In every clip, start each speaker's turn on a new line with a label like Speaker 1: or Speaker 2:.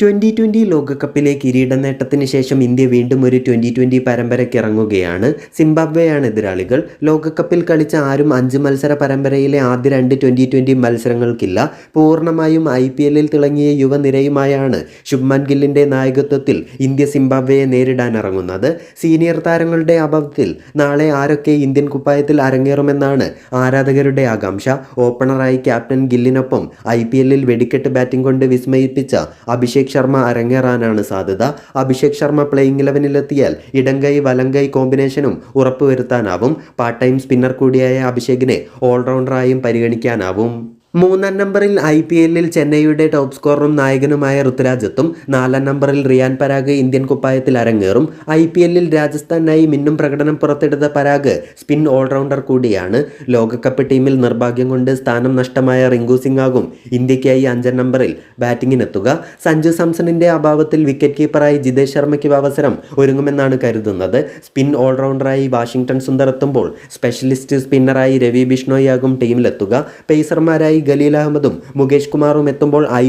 Speaker 1: Twenty twenty ലോകകപ്പിലെ കിരീട നേട്ടത്തിന് ശേഷം ഇന്ത്യ വീണ്ടും ഒരു ട്വന്റി ട്വന്റി പരമ്പരയ്ക്ക് ഇറങ്ങുകയാണ് സിംബാബ്വെയാണ് എതിരാളികൾ. ലോകകപ്പിൽ കളിച്ച ആരും അഞ്ച് മത്സര പരമ്പരയിലെ ആദ്യ രണ്ട് ട്വന്റി ട്വന്റി മത്സരങ്ങൾക്കില്ല. പൂർണമായും ഐ പി എല്ലിൽ തിളങ്ങിയ യുവനിരയുമായാണ് ശുഭ്മാൻ ഗില്ലിന്റെ നായകത്വത്തിൽ ഇന്ത്യ സിംബാബ്വെയെ നേരിടാൻ ഇറങ്ങുന്നത് സീനിയർ താരങ്ങളുടെ അഭാവത്തിൽ നാളെ ആരൊക്കെ ഇന്ത്യൻ കുപ്പായത്തിൽ അരങ്ങേറുമെന്നാണ് ആരാധകരുടെ ആകാംക്ഷ. ഓപ്പണറായി ക്യാപ്റ്റൻ ഗില്ലിനൊപ്പം ഐ പി എല്ലിൽ വെടിക്കെട്ട് ബാറ്റിംഗ് കൊണ്ട് വിസ്മയിപ്പിച്ച അഭിഷേക് ശർമ്മ അരങ്ങേറാനാണ് സാധ്യത. അഭിഷേക് ശർമ്മ പ്ലേയിങ് ഇലവനിലെത്തിയാൽ ഇടങ്കൈ വലങ്കൈ കോമ്പിനേഷനും ഉറപ്പുവരുത്താനാവും. പാർട്ട് ടൈം സ്പിന്നർ കൂടിയായ അഭിഷേകിനെ ഓൾറൗണ്ടറായും പരിഗണിക്കാനാവും. മൂന്നാം നമ്പറിൽ ഐ പി എല്ലിൽ ചെന്നൈയുടെ ടോപ്പ് സ്കോററും നായകനുമായ ഋതുരാജ് എത്തും. നാലാം നമ്പറിൽ റിയാൻ പരാഗ് ഇന്ത്യൻ കുപ്പായത്തിൽ അരങ്ങേറും. ഐ പി എല്ലിൽ രാജസ്ഥാനായി മിന്നും പ്രകടനം പുറത്തെടുത്ത പരാഗ് സ്പിൻ ഓൾറൗണ്ടർ കൂടിയാണ്. ലോകകപ്പ് ടീമിൽ നിർഭാഗ്യം കൊണ്ട് സ്ഥാനം നഷ്ടമായ റിങ്കു സിംഗാകും ഇന്ത്യയ്ക്കായി അഞ്ചാം നമ്പറിൽ ബാറ്റിങ്ങിനെത്തുക. സഞ്ജു സാംസണിന്റെ അഭാവത്തിൽ വിക്കറ്റ് കീപ്പറായി ജിതേഷ് ശർമ്മയ്ക്ക് അവസരം ഒരുങ്ങുമെന്നാണ് കരുതുന്നത്. സ്പിൻ ഓൾറൗണ്ടറായി വാഷിംഗ്ടൺ സുന്ദർ എത്തുമ്പോൾ സ്പെഷ്യലിസ്റ്റ് സ്പിന്നറായി രവി ബിഷ്ണോയാകും ടീമിലെത്തുക പേസർമാരായി ഖലീൽ അഹമ്മദും മുകേഷ് കുമാറും എത്തുമ്പോൾ ഐ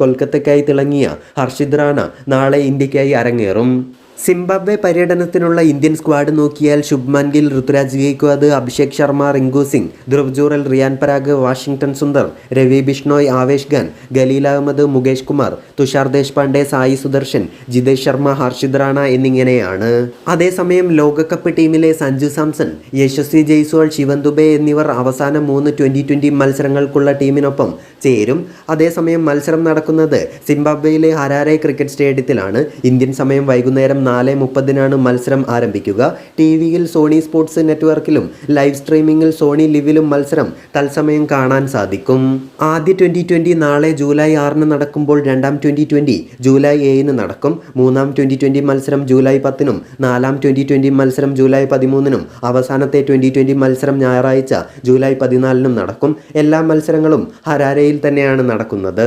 Speaker 1: കൊൽക്കത്തയ്ക്കായി തിളങ്ങിയ ഹർഷിദ് റാണ നാളെ ഇന്ത്യക്കായി അരങ്ങേറും. സിംബാബ്വെ പര്യടനത്തിനുള്ള ഇന്ത്യൻ സ്ക്വാഡ് നോക്കിയാൽ ശുഭ്മാൻ ഗിൽ ഋതുരാജ് ഗെയ്ക്വാദ് അഭിഷേക് ശർമ്മ റിങ്കു സിംഗ് ധ്രുവ് ജൂറൽ റിയാൻ പരാഗ് വാഷിംഗ്ടൺ സുന്ദർ രവി ബിഷ്ണോയ് ആവേശ് ഖാൻ ഖലീൽ അഹമ്മദ് മുകേഷ് കുമാർ തുഷാർ ദേശ്പാണ്ഡെ സായി സുദർശൻ ജിതേഷ് ശർമ്മ ഹർഷിദ് റാണ എന്നിങ്ങനെയാണ്. അതേസമയം ലോകകപ്പ് ടീമിലെ സഞ്ജു സാംസൺ യശസ്വി ജയ്സ്വാൾ ശിവൻ ദുബെ എന്നിവർ അവസാന മൂന്ന് ട്വന്റി ട്വന്റി മത്സരങ്ങൾക്കുള്ള ടീമിനൊപ്പം ചേരും. അതേസമയം മത്സരം നടക്കുന്നത് സിംബാബ്വെയിലെ ഹരാരെ ക്രിക്കറ്റ് സ്റ്റേഡിയത്തിലാണ്. ഇന്ത്യൻ സമയം വൈകുന്നേരം നാല് മുപ്പതിനാണ് മത്സരം ആരംഭിക്കുക. ടി വിയിൽ സോണി സ്പോർട്സ് നെറ്റ്വർക്കിലും ലൈവ് സ്ട്രീമിംഗിൽ സോണി ലിവിലും മത്സരം തത്സമയം കാണാൻ സാധിക്കും. ആദ്യ ട്വന്റി ട്വന്റി നാളെ ജൂലൈ ആറിന് നടക്കുമ്പോൾ രണ്ടാം ട്വന്റി ട്വന്റി ജൂലൈ ഏഴിന് നടക്കും. മൂന്നാം ട്വന്റി ട്വന്റി മത്സരം ജൂലൈ പത്തിനും നാലാം ട്വന്റി ട്വന്റി മത്സരം ജൂലൈ പതിമൂന്നിനും അവസാനത്തെ ട്വന്റി ട്വന്റി മത്സരം ഞായറാഴ്ച ജൂലൈ പതിനാലിനും നടക്കും. എല്ലാ മത്സരങ്ങളും ഹരാരയിൽ തന്നെയാണ് നടക്കുന്നത്.